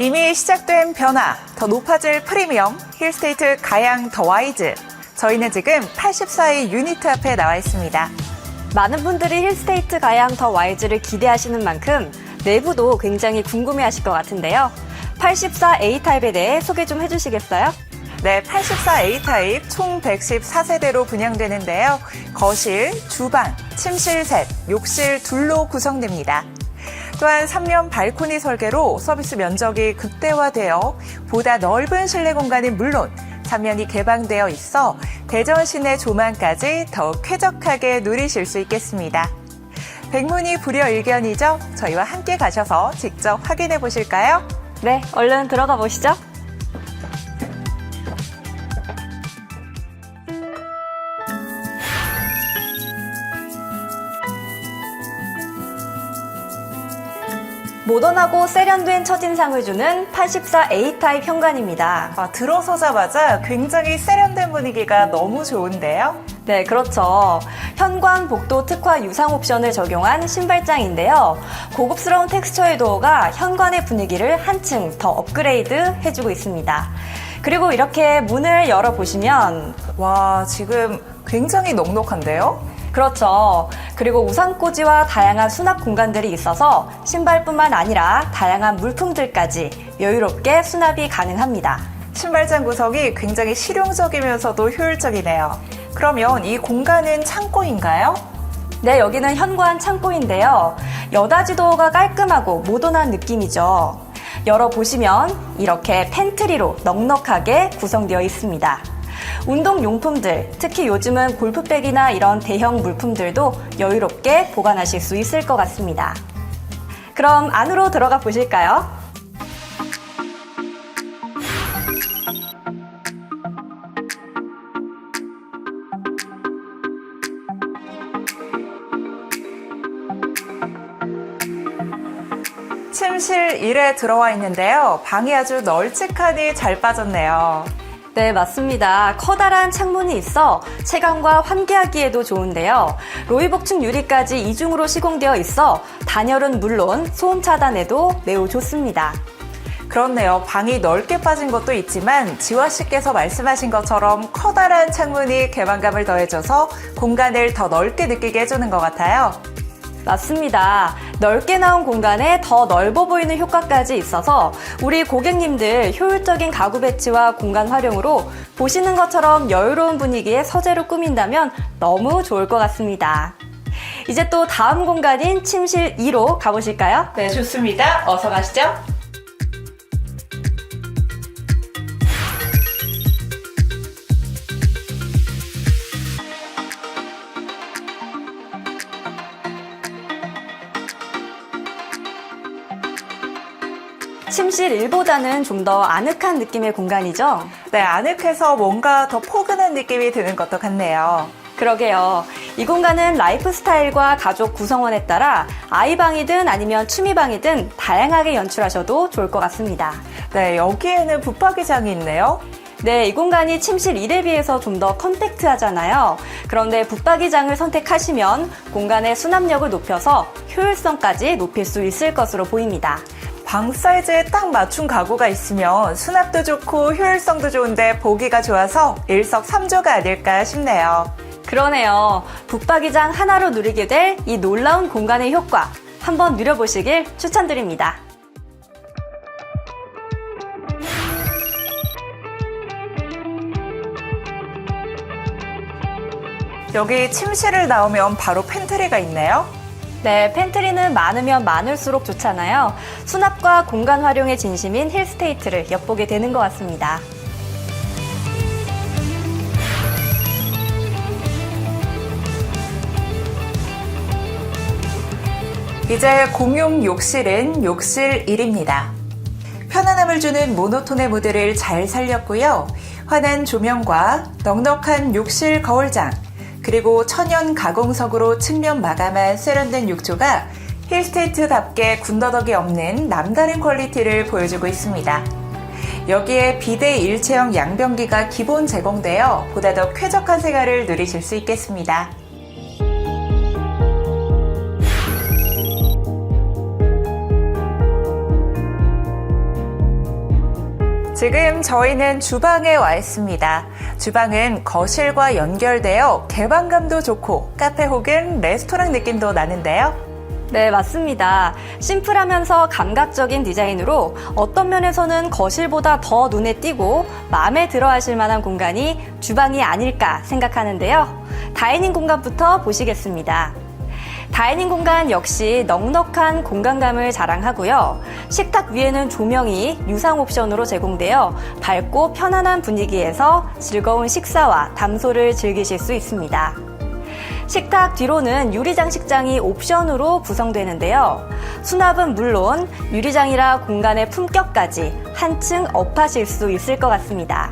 이미 시작된 변화, 더 높아질 프리미엄, 힐스테이트 가양 더 와이즈. 저희는 지금 84의 유니트 앞에 나와 있습니다. 많은 분들이 힐스테이트 가양 더 와이즈를 기대하시는 만큼 내부도 굉장히 궁금해 하실 것 같은데요. 84 A타입에 대해 소개 좀 해주시겠어요? 네, 84 A타입 총 114세대로 분양되는데요. 거실, 주방, 침실 셋, 욕실 둘로 구성됩니다. 또한 3면 발코니 설계로 서비스 면적이 극대화되어 보다 넓은 실내 공간은 물론 3면이 개방되어 있어 대전 시내 조망까지 더욱 쾌적하게 누리실 수 있겠습니다. 백문이 불여일견이죠? 저희와 함께 가셔서 직접 확인해 보실까요? 네, 얼른 들어가 보시죠. 모던하고 세련된 첫인상을 주는 84 A타입 현관입니다. 아, 들어서자마자 굉장히 세련된 분위기가 너무 좋은데요? 네, 그렇죠. 현관 복도 특화 유상 옵션을 적용한 신발장인데요. 고급스러운 텍스처의 도어가 현관의 분위기를 한층 더 업그레이드 해주고 있습니다. 그리고 이렇게 문을 열어보시면, 와, 지금 굉장히 넉넉한데요? 그렇죠. 그리고 우산꽂이와 다양한 수납 공간들이 있어서 신발뿐만 아니라 다양한 물품들까지 여유롭게 수납이 가능합니다. 신발장 구성이 굉장히 실용적이면서도 효율적이네요. 그러면 이 공간은 창고인가요? 네, 여기는 현관 창고인데요. 여닫이 도어가 깔끔하고 모던한 느낌이죠. 열어보시면 이렇게 팬트리로 넉넉하게 구성되어 있습니다. 운동 용품들, 특히 요즘은 골프백이나 이런 대형 물품들도 여유롭게 보관하실 수 있을 것 같습니다. 그럼 안으로 들어가 보실까요? 침실 1에 들어와 있는데요. 방이 아주 널찍하니 잘 빠졌네요. 네, 맞습니다. 커다란 창문이 있어 채광과 환기하기에도 좋은데요. 로이복층 유리까지 이중으로 시공되어 있어 단열은 물론 소음 차단에도 매우 좋습니다. 그렇네요. 방이 넓게 빠진 것도 있지만 지화 씨께서 말씀하신 것처럼 커다란 창문이 개방감을 더해줘서 공간을 더 넓게 느끼게 해주는 것 같아요. 맞습니다. 넓게 나온 공간에 더 넓어 보이는 효과까지 있어서 우리 고객님들 효율적인 가구 배치와 공간 활용으로 보시는 것처럼 여유로운 분위기의 서재로 꾸민다면 너무 좋을 것 같습니다. 이제 또 다음 공간인 침실 2로 가보실까요? 네, 좋습니다. 어서 가시죠. 침실 1보다는 좀 더 아늑한 느낌의 공간이죠? 네, 아늑해서 뭔가 더 포근한 느낌이 드는 것도 같네요. 그러게요. 이 공간은 라이프 스타일과 가족 구성원에 따라 아이방이든 아니면 취미방이든 다양하게 연출하셔도 좋을 것 같습니다. 네, 여기에는 붙박이장이 있네요. 네, 이 공간이 침실 1에 비해서 좀 더 컴팩트하잖아요. 그런데 붙박이장을 선택하시면 공간의 수납력을 높여서 효율성까지 높일 수 있을 것으로 보입니다. 방 사이즈에 딱 맞춘 가구가 있으면 수납도 좋고 효율성도 좋은데 보기가 좋아서 일석삼조가 아닐까 싶네요. 그러네요. 붙박이장 하나로 누리게 될 이 놀라운 공간의 효과 한번 누려보시길 추천드립니다. 여기 침실을 나오면 바로 팬트리가 있네요. 네, 팬트리는 많으면 많을수록 좋잖아요. 수납과 공간 활용에 진심인 힐스테이트를 엿보게 되는 것 같습니다. 이제 공용 욕실은 욕실 1입니다. 편안함을 주는 모노톤의 무드를 잘 살렸고요. 환한 조명과 넉넉한 욕실 거울장, 그리고 천연 가공석으로 측면 마감한 세련된 욕조가 힐스테이트답게 군더더기 없는 남다른 퀄리티를 보여주고 있습니다. 여기에 비대 일체형 양변기가 기본 제공되어 보다 더 쾌적한 생활을 누리실 수 있겠습니다. 지금 저희는 주방에 와 있습니다. 주방은 거실과 연결되어 개방감도 좋고 카페 혹은 레스토랑 느낌도 나는데요. 네, 맞습니다. 심플하면서 감각적인 디자인으로 어떤 면에서는 거실보다 더 눈에 띄고 마음에 들어 하실 만한 공간이 주방이 아닐까 생각하는데요. 다이닝 공간부터 보시겠습니다. 다이닝 공간 역시 넉넉한 공간감을 자랑하고요. 식탁 위에는 조명이 유상 옵션으로 제공되어 밝고 편안한 분위기에서 즐거운 식사와 담소를 즐기실 수 있습니다. 식탁 뒤로는 유리장식장이 옵션으로 구성되는데요. 수납은 물론 유리장이라 공간의 품격까지 한층 업하실 수 있을 것 같습니다.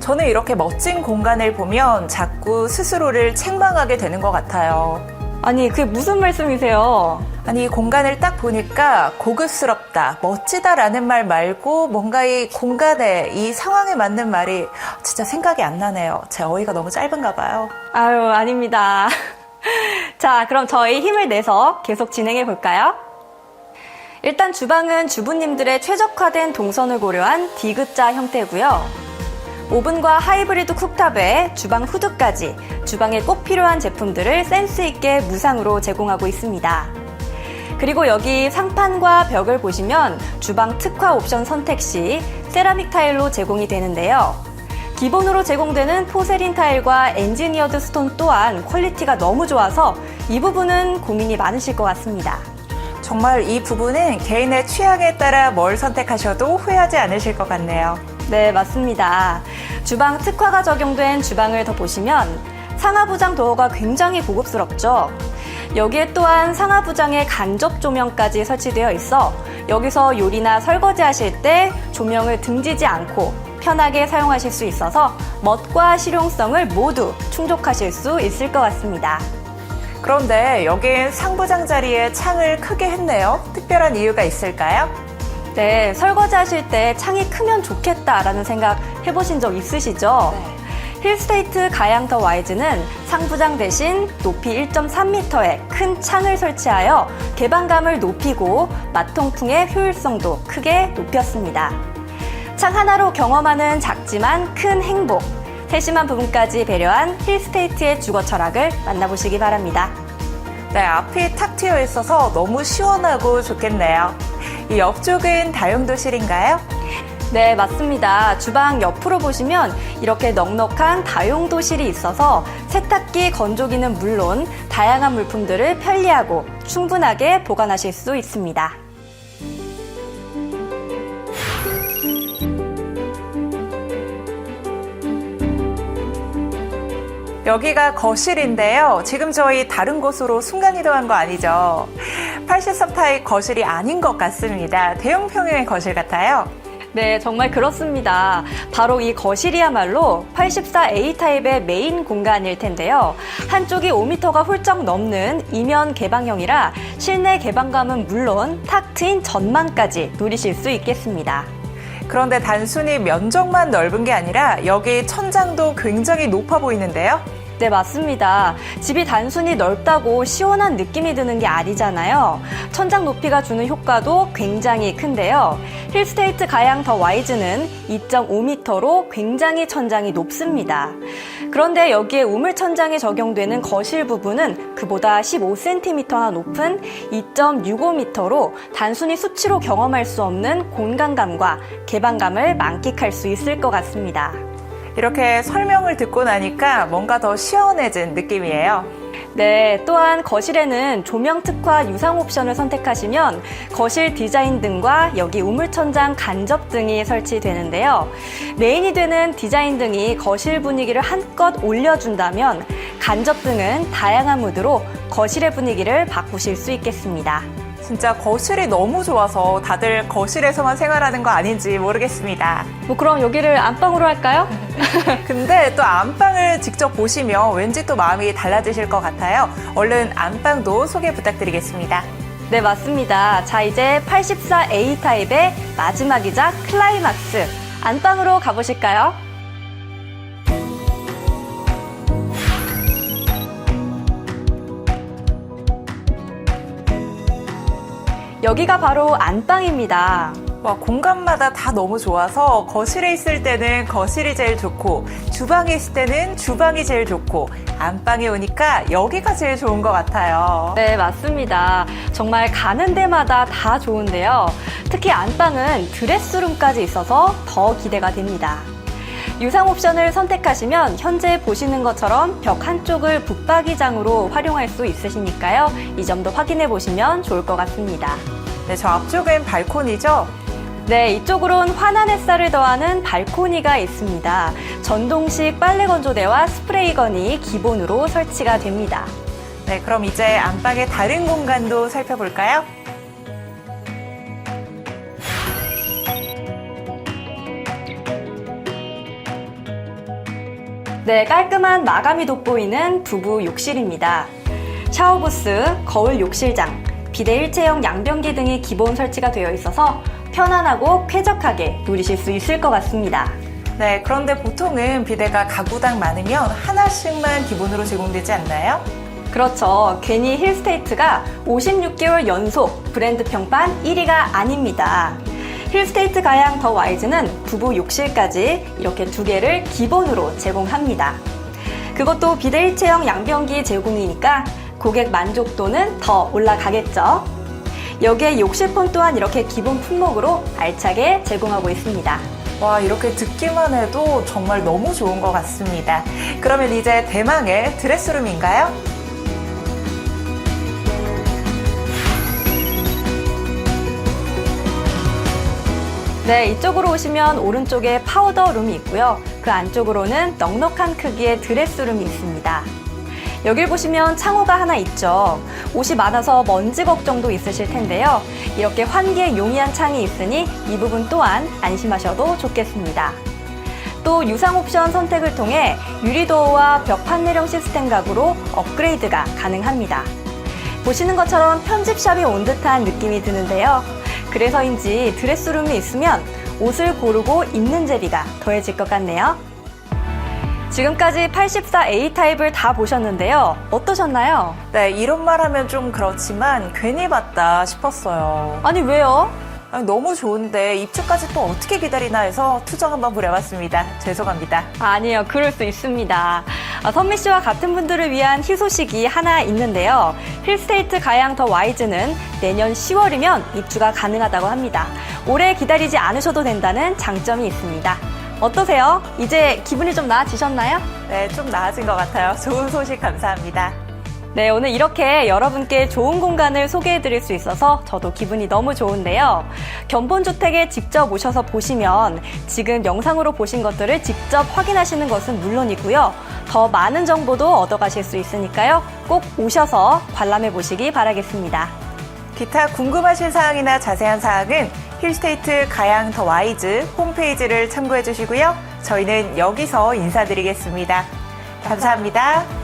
저는 이렇게 멋진 공간을 보면 자꾸 스스로를 책망하게 되는 것 같아요. 아니, 그게 무슨 말씀이세요? 아니, 이 공간을 딱 보니까 고급스럽다, 멋지다라는 말 말고 뭔가 이 공간에, 이 상황에 맞는 말이 진짜 생각이 안 나네요. 제 어휘가 너무 짧은가 봐요. 아유, 아닙니다. 자, 그럼 저희 힘을 내서 계속 진행해 볼까요? 일단 주방은 주부님들의 최적화된 동선을 고려한 디귿자 형태고요. 오븐과 하이브리드 쿡탑에 주방 후드까지 주방에 꼭 필요한 제품들을 센스 있게 무상으로 제공하고 있습니다. 그리고 여기 상판과 벽을 보시면 주방 특화 옵션 선택 시 세라믹 타일로 제공이 되는데요. 기본으로 제공되는 포세린 타일과 엔지니어드 스톤 또한 퀄리티가 너무 좋아서 이 부분은 고민이 많으실 것 같습니다. 정말 이 부분은 개인의 취향에 따라 뭘 선택하셔도 후회하지 않으실 것 같네요. 네, 맞습니다. 주방 특화가 적용된 주방을 더 보시면 상하부장 도어가 굉장히 고급스럽죠. 여기에 또한 상하부장에 간접 조명까지 설치되어 있어 여기서 요리나 설거지 하실 때 조명을 등지지 않고 편하게 사용하실 수 있어서 멋과 실용성을 모두 충족하실 수 있을 것 같습니다. 그런데 여긴 상부장 자리에 창을 크게 했네요. 특별한 이유가 있을까요? 네, 설거지 하실 때 창이 크면 좋겠다라는 생각 해보신 적 있으시죠? 힐스테이트 가양 더 와이즈는 상부장 대신 높이 1.3m의 큰 창을 설치하여 개방감을 높이고 마통풍의 효율성도 크게 높였습니다. 창 하나로 경험하는 작지만 큰 행복, 세심한 부분까지 배려한 힐스테이트의 주거 철학을 만나보시기 바랍니다. 네, 앞이 탁 트여 있어서 너무 시원하고 좋겠네요. 이 옆쪽은 다용도실인가요? 네, 맞습니다. 주방 옆으로 보시면 이렇게 넉넉한 다용도실이 있어서 세탁기, 건조기는 물론 다양한 물품들을 편리하고 충분하게 보관하실 수 있습니다. 여기가 거실인데요. 지금 저희 다른 곳으로 순간이동한 거 아니죠? 83 타입 거실이 아닌 것 같습니다. 대형 평형의 거실 같아요. 네, 정말 그렇습니다. 바로 이 거실이야말로 84A 타입의 메인 공간일 텐데요. 한쪽이 5m가 훌쩍 넘는 이면 개방형이라 실내 개방감은 물론 탁 트인 전망까지 누리실 수 있겠습니다. 그런데 단순히 면적만 넓은 게 아니라 여기 천장도 굉장히 높아 보이는데요. 네, 맞습니다. 집이 단순히 넓다고 시원한 느낌이 드는 게 아니잖아요. 천장 높이가 주는 효과도 굉장히 큰데요. 힐스테이트 가양 더 와이즈는 2.5m로 굉장히 천장이 높습니다. 그런데 여기에 우물 천장에 적용되는 거실 부분은 그보다 15cm나 높은 2.65m로 단순히 수치로 경험할 수 없는 공간감과 개방감을 만끽할 수 있을 것 같습니다. 이렇게 설명을 듣고 나니까 뭔가 더 시원해진 느낌이에요. 네, 또한 거실에는 조명 특화 유상 옵션을 선택하시면 거실 디자인 등과 여기 우물천장 간접 등이 설치되는데요. 메인이 되는 디자인 등이 거실 분위기를 한껏 올려준다면 간접 등은 다양한 무드로 거실의 분위기를 바꾸실 수 있겠습니다. 진짜 거실이 너무 좋아서 다들 거실에서만 생활하는 거 아닌지 모르겠습니다. 뭐 그럼 여기를 안방으로 할까요? 근데 또 안방을 직접 보시면 왠지 또 마음이 달라지실 것 같아요. 얼른 안방도 소개 부탁드리겠습니다. 네, 맞습니다. 자, 이제 84A 타입의 마지막이자 클라이막스 안방으로 가보실까요? 여기가 바로 안방입니다. 와, 공간마다 다 너무 좋아서 거실에 있을 때는 거실이 제일 좋고 주방에 있을 때는 주방이 제일 좋고 안방에 오니까 여기가 제일 좋은 것 같아요. 네, 맞습니다. 정말 가는 데마다 다 좋은데요. 특히 안방은 드레스룸까지 있어서 더 기대가 됩니다. 유상 옵션을 선택하시면 현재 보시는 것처럼 벽 한쪽을 붙박이장으로 활용할 수 있으시니까요. 이 점도 확인해 보시면 좋을 것 같습니다. 네, 저 앞쪽엔 발코니죠? 네, 이쪽으론 환한 햇살을 더하는 발코니가 있습니다. 전동식 빨래 건조대와 스프레이 건이 기본으로 설치가 됩니다. 네, 그럼 이제 안방의 다른 공간도 살펴볼까요? 네, 깔끔한 마감이 돋보이는 부부 욕실입니다. 샤워부스, 거울 욕실장, 비대 일체형 양변기 등이 기본 설치가 되어 있어서 편안하고 쾌적하게 누리실 수 있을 것 같습니다. 네, 그런데 보통은 비데가 가구당 많으면 하나씩만 기본으로 제공되지 않나요? 그렇죠. 괜히 힐스테이트가 56개월 연속 브랜드 평판 1위가 아닙니다. 힐스테이트 가양 더 와이즈는 부부 욕실까지 이렇게 두 개를 기본으로 제공합니다. 그것도 비대 일체형 양변기 제공이니까 고객 만족도는 더 올라가겠죠. 여기에 욕실폰 또한 이렇게 기본 품목으로 알차게 제공하고 있습니다. 와, 이렇게 듣기만 해도 정말 너무 좋은 것 같습니다. 그러면 이제 대망의 드레스룸인가요? 네, 이쪽으로 오시면 오른쪽에 파우더 룸이 있고요. 그 안쪽으로는 넉넉한 크기의 드레스 룸이 있습니다. 여길 보시면 창호가 하나 있죠. 옷이 많아서 먼지 걱정도 있으실 텐데요. 이렇게 환기에 용이한 창이 있으니 이 부분 또한 안심하셔도 좋겠습니다. 또 유상 옵션 선택을 통해 유리도어와 벽 판넬형 시스템 가구로 업그레이드가 가능합니다. 보시는 것처럼 편집샵이 온 듯한 느낌이 드는데요. 그래서인지 드레스룸이 있으면 옷을 고르고 입는 재미가 더해질 것 같네요. 지금까지 84A 타입을 다 보셨는데요. 어떠셨나요? 네, 이런 말 하면 좀 그렇지만 괜히 봤다 싶었어요. 아니, 왜요? 아니, 너무 좋은데 입주까지 또 어떻게 기다리나 해서 투정 한번 부려봤습니다. 죄송합니다. 아니요, 그럴 수 있습니다. 아, 선미 씨와 같은 분들을 위한 희소식이 하나 있는데요. 힐스테이트 가양 더 와이즈는 내년 10월이면 입주가 가능하다고 합니다. 오래 기다리지 않으셔도 된다는 장점이 있습니다. 어떠세요? 이제 기분이 좀 나아지셨나요? 네, 좀 나아진 것 같아요. 좋은 소식 감사합니다. 네, 오늘 이렇게 여러분께 좋은 공간을 소개해 드릴 수 있어서 저도 기분이 너무 좋은데요. 견본주택에 직접 오셔서 보시면 지금 영상으로 보신 것들을 직접 확인하시는 것은 물론이고요. 더 많은 정보도 얻어가실 수 있으니까요. 꼭 오셔서 관람해 보시기 바라겠습니다. 기타 궁금하신 사항이나 자세한 사항은 힐스테이트 가양 더 와이즈 홈페이지를 참고해 주시고요. 저희는 여기서 인사드리겠습니다 감사합니다.